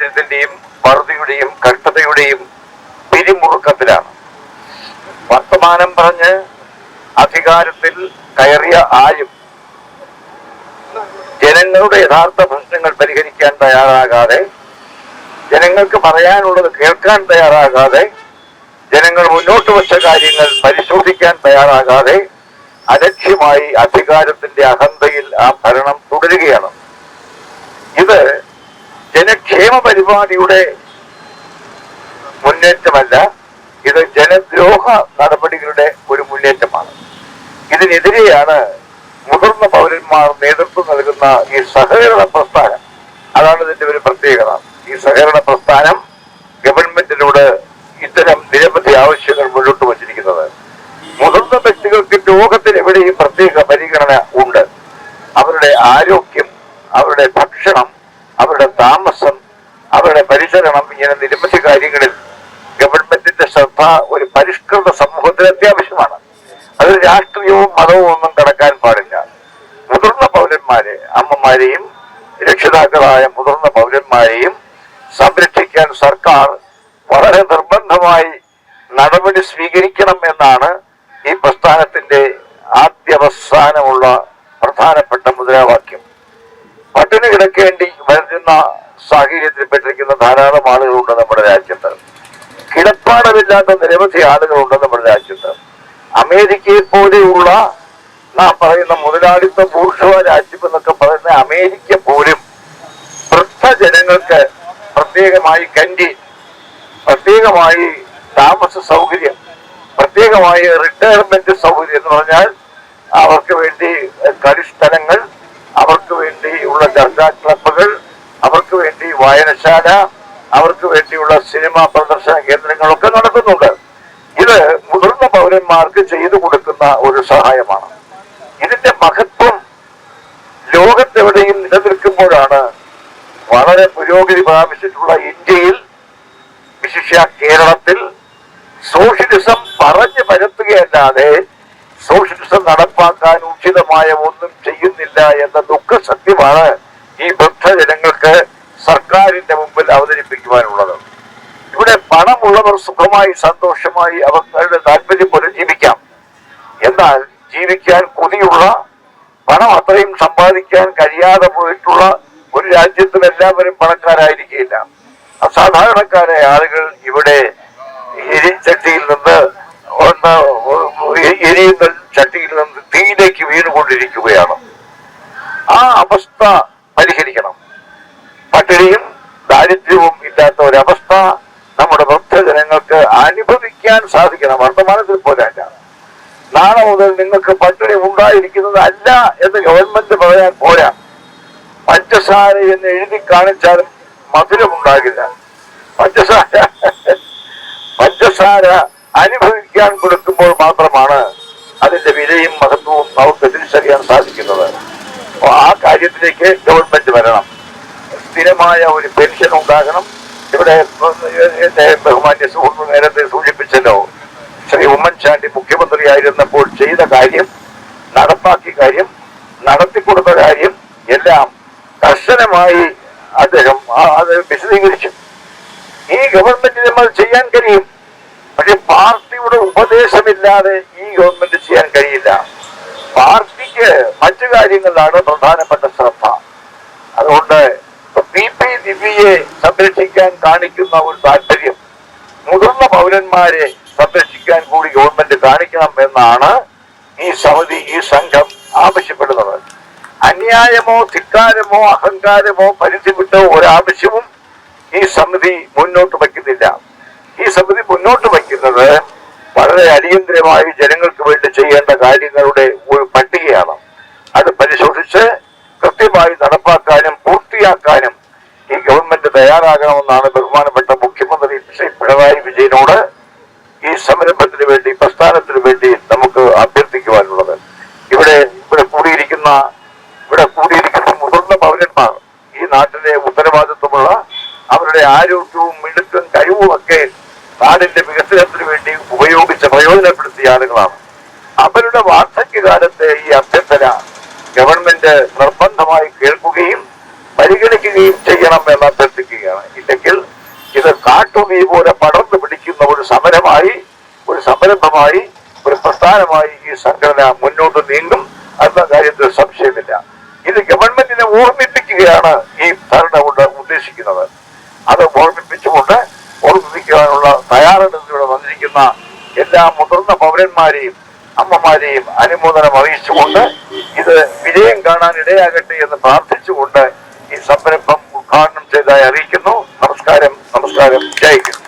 ദാരിദ്ര്യത്തിന്റെയും വറുതിയുടെയും കഷ്ടതയുടെയും പിരിമുറുക്കത്തിലാണ്. വർത്തമാനം പറഞ്ഞ് അധികാരത്തിൽ കയറിയ ആരും ജനങ്ങളുടെ യഥാർത്ഥ പ്രശ്നങ്ങൾ പരിഹരിക്കാൻ തയ്യാറാകാതെ ജനങ്ങൾക്ക് പറയാനുള്ളത് കേൾക്കാൻ തയ്യാറാകാതെ ജനങ്ങൾ മുന്നോട്ട് വച്ച കാര്യങ്ങൾ പരിശോധിക്കാൻ തയ്യാറാകാതെ അലക്ഷ്യമായി അധികാരത്തിന്റെ അഹന്തയിൽ ആ ഭരണം തുടരുകയാണ്. ഇത് ജനക്ഷേമ പരിപാടിയുടെ മുന്നേറ്റമല്ല ഇത് ജനദ്രോഹ നടപടികളുടെ ഒരു മുന്നേറ്റമാണ്. ഇതിനെതിരെയാണ് മുതിർന്ന പൗരന്മാർ നേതൃത്വം നൽകുന്ന ഈ സഹകരണ പ്രസ്ഥാനം. അതാണ് ഇതിന്റെ ഒരു പ്രത്യേകത. ഈ സഹകരണ പ്രസ്ഥാനം ഗവൺമെന്റിനോട് ഇത്തരം നിരവധി ആവശ്യങ്ങൾ മുന്നോട്ട് വച്ചിരിക്കുന്നത്. മുതിർന്ന വ്യക്തികൾക്ക് ലോകത്തിൽ എവിടെയും പ്രത്യേക പരിഗണന ഉണ്ട്. അവരുടെ ആരോഗ്യം അവരുടെ ഭക്ഷണം അവരുടെ താമസം അവരുടെ പരിചരണം ഇങ്ങനെ നിരവധി കാര്യങ്ങളിൽ ഗവൺമെന്റിന്റെ ശ്രദ്ധ ഒരു പരിഷ്കൃത സമൂഹത്തിന് അത്യാവശ്യമാണ്. അത് രാഷ്ട്രീയവും മതവും ഒന്നും കടക്കാൻ പാടില്ല. മുതിർന്ന പൗരന്മാരെ അമ്മമാരെയും രക്ഷിതാക്കളായ മുതിർന്ന പൗരന്മാരെയും സംരക്ഷിക്കാൻ സർക്കാർ വളരെ നിർബന്ധമായി നടപടി സ്വീകരിക്കണം എന്നാണ് ഈ പ്രസ്ഥാനത്തിന്റെ ആദ്യവസാനമുള്ള പ്രധാനപ്പെട്ട മുദ്രാവാക്യം. പട്ടിണി കിടക്കേണ്ടി സാഹചര്യത്തിൽപ്പെട്ടിരിക്കുന്ന ധാരാളം ആളുകളുണ്ട് നമ്മുടെ രാജ്യത്ത്. കിടപ്പാടമില്ലാത്ത നിരവധി ആളുകളുണ്ട് നമ്മുടെ രാജ്യത്ത്. അമേരിക്കയെ പോലെയുള്ള നാം പറയുന്ന മുതലാളിത്ത ബൂർഷവ രാജ്യം എന്നൊക്കെ പറയുന്ന അമേരിക്ക പോലും വൃദ്ധജനങ്ങൾക്ക് പ്രത്യേകമായി കന്റി പ്രത്യേകമായി താമസ സൗകര്യം പ്രത്യേകമായി റിട്ടയർമെന്റ് സൗകര്യം എന്ന് പറഞ്ഞാൽ അവർക്ക് വേണ്ടി കളിസ്ഥലങ്ങൾ അവർക്ക് വേണ്ടിയുള്ള ചർച്ചാ ക്ലബുകൾ അവർക്ക് വേണ്ടി വായനശാല അവർക്ക് വേണ്ടിയുള്ള സിനിമാ പ്രദർശന കേന്ദ്രങ്ങളൊക്കെ നടക്കുന്നുണ്ട്. ഇത് മുതിർന്ന പൗരന്മാർക്ക് ചെയ്തു കൊടുക്കുന്ന ഒരു സഹായമാണ്. ഇതിന്റെ മഹത്വം ലോകത്തെവിടെയും നിലനിൽക്കുമ്പോഴാണ് വളരെ പുരോഗതി പ്രാപിച്ചിട്ടുള്ള ഇന്ത്യയിൽ വിശിഷ്യ കേരളത്തിൽ സോഷ്യലിസം പറഞ്ഞു പരത്തുകയല്ലാതെ സോഷ്യലിസം നടപ്പാക്കാൻ ഉചിതമായ ഒന്നും ചെയ്യുന്നില്ല എന്ന ദുഃഖ സത്യമാണ് ഈ വൃദ്ധജനങ്ങൾക്ക് സർക്കാരിന്റെ മുമ്പിൽ അവതരിപ്പിക്കുവാനുള്ളത്. ഇവിടെ പണമുള്ളവർ സുഖമായി സന്തോഷമായി അവരുടെ താല്പര്യം പോലെ ജീവിക്കാം. എന്നാൽ ജീവിക്കാൻ കൊതിയുള്ള പണം അത്രയും സമ്പാദിക്കാൻ കഴിയാതെ പോയിട്ടുള്ള ഒരു രാജ്യത്തിൽ എല്ലാവരും പണക്കാരായിരിക്കില്ല അസാധാരണക്കാരായ ആളുകൾ ഇവിടെ എരിച്ചട്ടിയിൽ നിന്ന് ഒന്ന് എരിയുന്ന ചട്ടിയിൽ നിന്ന് തീയിലേക്ക് വീണുകൊണ്ടിരിക്കുകയാണ്. ആ അവസ്ഥ അനുഭവിക്കാൻ സാധിക്കണം. വർത്തമാനത്തിൽ പോരാറ്റ നാളെ മുതൽ നിങ്ങൾക്ക് പട്ടിണി ഉണ്ടായിരിക്കുന്നത് അല്ല എന്ന് ഗവൺമെന്റ് പറയാൻ പോരാ. പഞ്ചസാര എന്ന് എഴുതി കാണിച്ചാലും മധുരമുണ്ടാകില്ല പഞ്ചസാര പഞ്ചസാര അനുഭവിക്കാൻ കൊടുക്കുമ്പോൾ മാത്രമാണ് അതിന്റെ വിലയും മഹത്വവും നമുക്ക് തിരിച്ചറിയാൻ സാധിക്കുന്നത്. അപ്പോൾ ആ കാര്യത്തിലേക്ക് ഗവൺമെന്റ് വരണം. സ്ഥിരമായ ഒരു പെൻഷൻ ഉണ്ടാകണം. ഇവിടെ ബഹുമാന്യ സുഹൃത്ത് നേരത്തെ സൂചിപ്പിച്ചല്ലോ ശ്രീ ഉമ്മൻചാണ്ടി മുഖ്യമന്ത്രിയായിരുന്നപ്പോൾ ചെയ്ത കാര്യം നടപ്പാക്കിയ കാര്യം നടത്തിക്കൊടുത്ത കാര്യം എല്ലാം കർശനമായി അദ്ദേഹം അത് വിശദീകരിച്ചു. ഈ ഗവൺമെന്റിന് നമ്മൾ ചെയ്യാൻ കഴിയും പക്ഷെ പാർട്ടിയുടെ ഉപദേശമില്ലാതെ ഈ ഗവൺമെന്റ് ചെയ്യാൻ കഴിയില്ല. പാർട്ടിക്ക് മറ്റു കാര്യങ്ങളിലാണ് പ്രധാനപ്പെട്ട ശ്രദ്ധ. അതുകൊണ്ട് പി പി ദിവ്യയെ സംരക്ഷിക്കാൻ കാണിക്കുന്ന ഒരു താല്പര്യം മുതിർന്ന പൗരന്മാരെ സംരക്ഷിക്കാൻ കൂടി ഗവൺമെന്റ് കാണിക്കണം എന്നാണ് ഈ സമിതി ഈ സംഘം ആവശ്യപ്പെടുന്നത്. അന്യായമോ ധിക്കാരമോ അഹങ്കാരമോ പരിധി വിട്ട ഒരാവശ്യവും ഈ സമിതി മുന്നോട്ട് വയ്ക്കുന്നില്ല. ഈ സമിതി മുന്നോട്ട് വയ്ക്കുന്നത് വളരെ അടിയന്തരമായി ജനങ്ങൾക്ക് വേണ്ടി ചെയ്യേണ്ട കാര്യങ്ങളുടെ ഒരു പട്ടികയാണ്. അത് പരിശോധിച്ച് കൃത്യമായി നടപ്പാക്കാനും പൂർത്തിയാക്കാനും ഗവൺമെന്റ് തയ്യാറാകണമെന്നാണ് ബഹുമാനപ്പെട്ട മുഖ്യമന്ത്രി ശ്രീ പിണറായി വിജയനോട് ഈ സംരംഭത്തിന് വേണ്ടി പ്രസ്ഥാനത്തിന് വേണ്ടി നമുക്ക് അഭ്യർത്ഥിക്കുവാനുള്ളത്. ഇവിടെ ഇവിടെ കൂടിയിരിക്കുന്ന ഇവിടെ കൂടിയിരിക്കുന്ന മുതിർന്ന പൗരന്മാർ ഈ നാട്ടിലെ ഉത്തരവാദിത്വമുള്ള അവരുടെ ആരോഗ്യവും മിടുക്കും കഴിവും ഒക്കെ നാടിന്റെ വികസനത്തിന് വേണ്ടി ഉപയോഗിച്ച് പ്രയോജനപ്പെടുത്തിയ ആളുകളാണ്. അവരുടെ വാർദ്ധക്യകാലത്തെ ഈ അഭ്യർത്ഥന ഗവൺമെന്റ് നിർബന്ധമായി കേൾക്കുകയും പരിഗണിക്കുകയും ചെയ്യണം എന്ന് കാട്ടുതീ പോലെ പടർന്നു പിടിക്കുന്ന ഒരു സമരമായി ഒരു സംരംഭമായി ഒരു പ്രസ്ഥാനമായി ഈ സംഘടന മുന്നോട്ട് നീങ്ങും എന്ന കാര്യത്തിൽ സംശയമില്ല. ഇത് ഗവൺമെന്റിനെ ഓർമ്മിപ്പിക്കുകയാണ് ഈ ഭരണ കൊണ്ട് ഉദ്ദേശിക്കുന്നത്. അത് ഓർമ്മിപ്പിച്ചുകൊണ്ട് ഓർമ്മിപ്പിക്കാനുള്ള തയ്യാറെടുപ്പിലൂടെ വന്നിരിക്കുന്ന എല്ലാ മുതിർന്ന പൗരന്മാരെയും അമ്മമാരെയും അനുമോദനം അറിയിച്ചുകൊണ്ട് ഇത് വിജയം കാണാൻ ഇടയാകട്ടെ എന്ന് പ്രാർത്ഥിച്ചുകൊണ്ട് ഈ സംരംഭം ഉദ്ഘാടനം ചെയ്തതായി അറിയിക്കുന്നു. Let him take it.